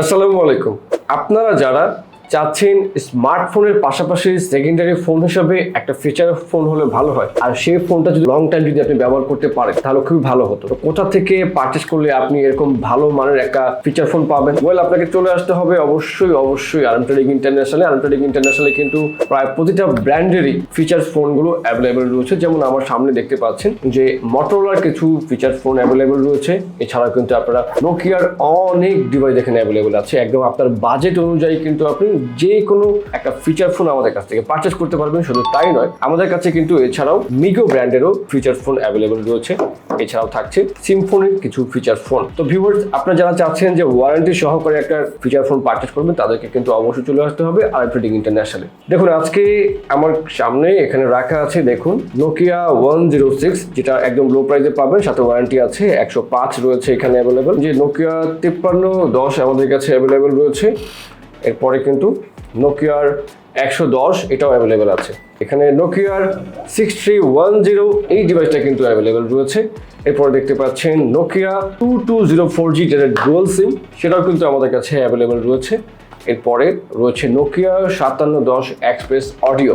আসসালামু আলাইকুম। আপনারা যারা চাচ্ছেন স্মার্টফোনের পাশাপাশি সেকেন্ডারি ফোন হিসেবে একটা ফিচার ফোন হলে ভালো হয়। আর সেই ফোনটা যদি লং টাইম যদি আপনি ব্যবহার করতে পারেন, তাহলে খুবই ভালো হতো। কোথা থেকে পারচেস করলে আপনি এরকম ভালো মানের একটা ফিচার ফোন পাবেন? ওয়েল আপনাকে চলে আসতে হবে অবশ্যই অবশ্যই আরাম ইন্টারন্যাশনালে আরাম ইন্টারন্যাশনালে কিন্তু প্রায় প্রতিটা ব্র্যান্ডেরই ফিচার ফোনগুলো অ্যাভেলেবেল রয়েছে। যেমন আমার সামনে দেখতে পাচ্ছেন যে মটোরোলার কিছু ফিচার ফোন অ্যাভেলেবেল রয়েছে। এছাড়াও কিন্তু আপনারা নোকিয়ার অনেক ডিভাইস এখানে অ্যাভেলেবেল আছে। একদম আপনার বাজেট অনুযায়ী কিন্তু আপনি যে কোনো একটা ফিচার ফোন আমাদের কাছ থেকে পারচেস করতে পারবেন, শুধু তাই নয়, আমাদের কাছে কিন্তু এছাড়াও মিগো ব্র্যান্ডেরও ফিচার ফোন অ্যাভেলেবেল রয়েছে। এছাড়াও থাকছে সিম্ফোনির কিছু ফিচার ফোন তো ভিউয়ার্স আপনারা যারা চাচ্ছেন যে ওয়ারেন্টি সহকারে একটা ফিচার ফোন পারচেস করবেন, তাদেরকে কিন্তু অবশ্যই চলে আসতে হবে আর ইন্টারন্যাশনালে। দেখুন, আজকে আমার সামনে এখানে রাখা আছে, দেখুন নোকিয়া ওয়ান জিরো সিক্স যেটা একদম লো প্রাইসে পাবেন, সাথে ওয়ারেন্টি আছে, একশো পাঁচ রয়েছে এখানে অ্যাভেলেবেল যে নোকিয়া তিপ্পান্ন দশ আমাদের কাছে অ্যাভেলেবেল রয়েছে। এরপরে কিন্তু নোকিয়ার একশো দশ এটাও অ্যাভেলেবেল আছে। এখানে নোকিয়ার সিক্স থ্রি ওয়ান জিরো এই ডিভাইসটা কিন্তু অ্যাভেলেবেল রয়েছে। এরপরে দেখতে পাচ্ছেন Nokia two two zero four G যেটা ডুয়াল সিম সেটাও কিন্তু আমাদের কাছে অ্যাভেলেবেল রয়েছে। এরপরে রয়েছে নোকিয়া সাতান্ন দশ এক্সপ্রেস অডিও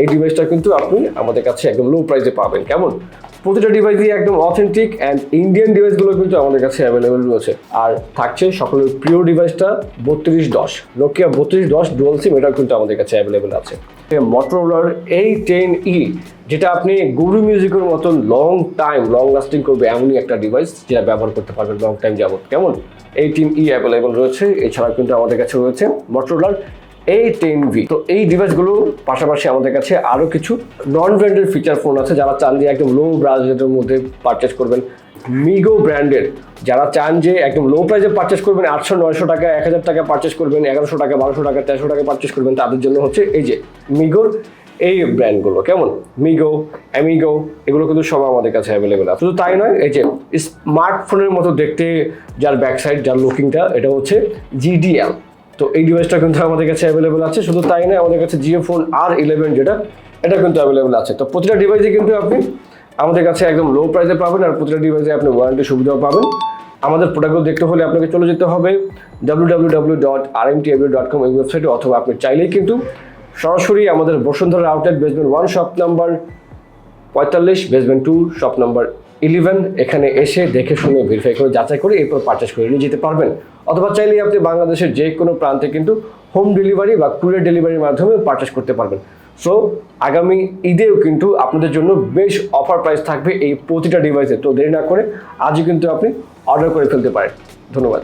এই ডিভাইসটা কিন্তু আপনি আমাদের কাছে একদম লো প্রাইসে পাবেন। কেমন? প্রতিটা ডিভাইসই একদম অথেন্টিক অ্যান্ড ইন্ডিয়ান ডিভাইসগুলো কিন্তু আমাদের কাছে অ্যাভেলেবেল রয়েছে। আর থাকছে সকলের প্রিয় ডিভাইসটা বত্রিশ দশ। নোকিয়া বত্রিশ দশ ডুয়াল সিম এটাও কিন্তু আমাদের কাছে অ্যাভেলেবেল আছে। মটোরোলার এই টেন ই যেটা আপনি গুরু মিউজিকের মতন লং টাইম লং লাস্টিং করবে এমনই একটা ডিভাইস যেটা ব্যবহার করতে পারবেন লং টাইম যাবত কেমন? এই টিম ই অ্যাভেলেবেল রয়েছে, এছাড়াও কিন্তু আমাদের কাছে রয়েছে মটোরোলার এই টেন ভি তো এই ডিভাইসগুলো পাশাপাশি আমাদের কাছে আরও কিছু নন ব্র্যান্ডেড ফিচার ফোন আছে, যারা চান যে একদম লো বাজেটের মধ্যে পারচেস করবেন। মিগো ব্র্যান্ডের যারা চান যে একদম লো প্রাইসে পারচেস করবেন, আটশো, নয়শো টাকা, এক হাজার টাকা পারচেস করবেন, এগারোশো টাকা, বারোশো টাকা, তেরোশো টাকা পারচেস করবেন, তাদের জন্য হচ্ছে এই যে মিগোর এই ব্র্যান্ডগুলো কেমন? মিগো অ্যামিগো এগুলো কিন্তু সব আমাদের কাছে অ্যাভেলেবেল আছে। শুধু তাই নয়, এই যে স্মার্টফোনের মতো দেখতে যার ব্যাক সাইড যার লুকিংটা এটা হচ্ছে জিডিএল তো এই ডিভাইসটা কিন্তু আমাদের কাছে অ্যাভেলেবেল আছে, শুধু তাই নয়, আমাদের কাছে জিও ফোন আর ইলেভেন যেটা, এটা কিন্তু অ্যাভেলেবেল আছে। তো প্রতিটা ডিভাইসে কিন্তু আপনি আমাদের কাছে একদম লো প্রাইসে পাবেন আর প্রতিটা ডিভাইসে আপনি ওয়ারেন্টি সুবিধাও পাবেন। আমাদের প্রোডাক্টগুলো দেখতে হলে আপনাকে চলে যেতে হবে W W W dot R M T dot com এই ওয়েবসাইটে অথবা আপনি চাইলেই কিন্তু সরাসরি আমাদের Bashundhara outlet basement one shop number পঁয়তাল্লিশ basement two shop number eleven এখানে এসে দেখে শুনে ভেরিফাই করে যাচাই করে এরপর পারচেস করে নিয়ে যেতে পারবেন। অথবা চাইলে আপনি বাংলাদেশের যে কোনো প্রান্তে কিন্তু হোম ডেলিভারি বা কুরিয়ার ডেলিভারির মাধ্যমে পারচেস করতে পারবেন। সো আগামী ঈদেও কিন্তু আপনাদের জন্য বেশ অফার প্রাইস থাকবে এই প্রতিটা ডিভাইসে তো দেরি না করে আজই কিন্তু আপনি অর্ডার করে ফেলতে পারেন। ধন্যবাদ।